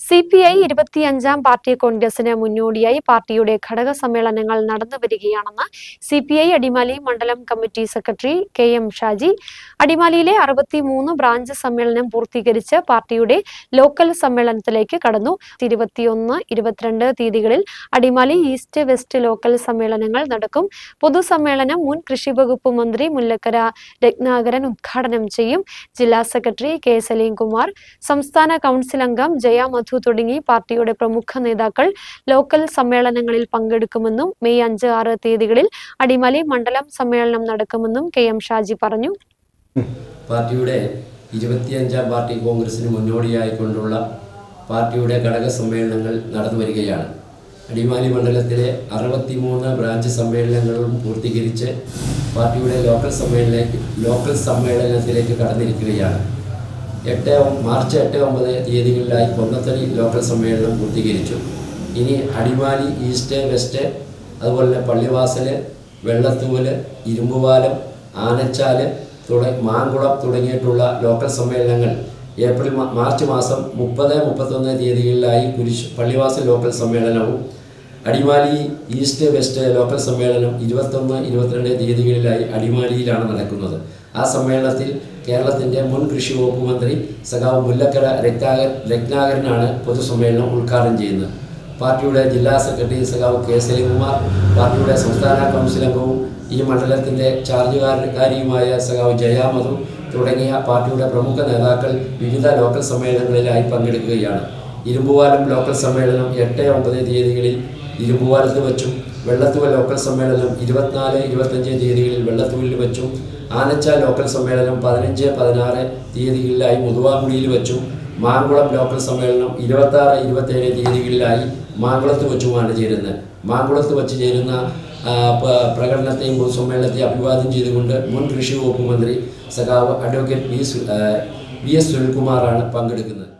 C P I ഇരുപത്തിയഞ്ചാം party കോൺഗ്രസിന് മുന്നോടിയായി പാർട്ടിയുടെ ഘടക സമ്മേളനങ്ങൾ നടന്നു വരികയാണെന്ന് സി പി ഐ അടിമാലി മണ്ഡലം committee secretary K M Shaji അടിമാലിയിലെ അറുപത്തിമൂന്ന് ബ്രാഞ്ച് സമ്മേളനം പൂർത്തീകരിച്ച് പാർട്ടിയുടെ ലോക്കൽ സമ്മേളനത്തിലേക്ക് കടന്നു. ഇരുപത്തിയൊന്ന് ഇരുപത്തിരണ്ട് തീയതികളിൽ അടിമാലി ഈസ്റ്റ് വെസ്റ്റ് ലോക്കൽ സമ്മേളനങ്ങൾ നടക്കും. പൊതുസമ്മേളനം മുൻ കൃഷി വകുപ്പ് മന്ത്രി മുല്ലക്കര രത്നാകരൻ ഉദ്ഘാടനം ചെയ്യും. ജില്ലാ സെക്രട്ടറി കെ സലീംകുമാർ സംസ്ഥാന കൗൺസിൽ അംഗം ജയ മധു തുടങ്ങി പാർട്ടിയുടെ പ്രമുഖ നേതാക്കൾ ലോക്കൽ സമ്മേളനങ്ങളിൽ പങ്കെടുക്കുമെന്നും മെയ് അഞ്ച് ആറ് തീയതികളിൽ അടിമാലി മണ്ഡലം സമ്മേളനം നടക്കുമെന്നും കെ എം ഷാജി പറഞ്ഞു. പാർട്ടിയുടെ ഇരുപത്തിയഞ്ചാം പാർട്ടി കോൺഗ്രസിന് മുന്നോടിയായിക്കൊണ്ടുള്ള പാർട്ടിയുടെ ഘടക സമ്മേളനങ്ങൾ നടന്നു വരികയാണ്. അടിമാലി മണ്ഡലത്തിലെ അറുപത്തിമൂന്ന് ബ്രാഞ്ച് സമ്മേളനങ്ങളും പൂർത്തീകരിച്ച് പാർട്ടിയുടെ ലോക്കൽ സമ്മേളനത്തിലേക്ക് ലോക്കൽ സമ്മേളനത്തിലേക്ക് കടന്നിരിക്കുകയാണ്. എട്ട് മാർച്ച് എട്ട് ഒമ്പത് തീയതികളിലായി കൊന്നത്തടി ലോക്കൽ സമ്മേളനം പൂർത്തീകരിച്ചു. ഇനി അടിമാലി ഈസ്റ്റ് വെസ്റ്റ് അതുപോലെ തന്നെ പള്ളിവാസൽ വെള്ളത്തൂവൽ ഇരുമ്പുപാലം ആനച്ചാൽ തുടങ്ങി മാങ്കുളം തുടങ്ങിയിട്ടുള്ള ലോക്കൽ സമ്മേളനങ്ങൾ ഏപ്രിൽ മാർച്ച് മാസം മുപ്പത് മുപ്പത്തൊന്ന് തീയതികളിലായി കുരിശ് പള്ളിവാസൽ ലോക്കൽ സമ്മേളനവും അടിമാലി ഈസ്റ്റ് വെസ്റ്റ് ലോക്കൽ സമ്മേളനം ഇരുപത്തൊന്ന് ഇരുപത്തിരണ്ട് തീയതികളിലായി അടിമാലിയിലാണ് നടക്കുന്നത്. ആ സമ്മേളനത്തിൽ കേരളത്തിന്റെ മുൻ കൃഷി വകുപ്പ് മന്ത്രി സഖാവ് മുല്ലക്കര രത്നാകർ രത്നാകരനാണ് പൊതുസമ്മേളനം ഉദ്ഘാടനം ചെയ്യുന്നത്. പാർട്ടിയുടെ ജില്ലാ സെക്രട്ടറി സഖാവ് കെ സലീംകുമാർ പാർട്ടിയുടെ സംസ്ഥാന കൗൺസിൽ അംഗവും ഈ മണ്ഡലത്തിന്റെ ചാർജുകാരക്കാരിയുമായ സഖാവ് ജയാമധു തുടങ്ങിയ പാർട്ടിയുടെ പ്രമുഖ നേതാക്കൾ വിവിധ ലോക്കൽ സമ്മേളനങ്ങളിലായി പങ്കെടുക്കുകയാണ്. ഇരുമ്പുവാലം ലോക്കൽ സമ്മേളനം എട്ട് ഒമ്പത് തീയതികളിൽ ഇരുമ്പുവാലത്ത് വച്ചും വെള്ളത്തുവ ലോക്കൽ സമ്മേളനം ഇരുപത്തിനാല് ഇരുപത്തഞ്ച് തീയതികളിൽ വെള്ളത്തുവിൽ വച്ചും ആനച്ച ലോക്കൽ സമ്മേളനം പതിനഞ്ച് പതിനാറ് തീയതികളിലായി മുതുവാമുടിയിൽ വച്ചും മാങ്കുളം ലോക്കൽ സമ്മേളനം ഇരുപത്തി ആറ് ഇരുപത്തേഴ് തീയതികളിലായി മാങ്കുളത്ത് വച്ചുമാണ് ചേരുന്നത്. മാങ്കുളത്ത് വച്ച് ചേരുന്ന പ്രകടനത്തെയും പൊതുസമ്മേളനത്തെയും അഭിവാദ്യം ചെയ്തുകൊണ്ട് മുൻ കൃഷി വകുപ്പ് മന്ത്രി സഖാവ് അഡ്വക്കേറ്റ് വി എസ് സുനിൽകുമാറാണ് പങ്കെടുക്കുന്നത്.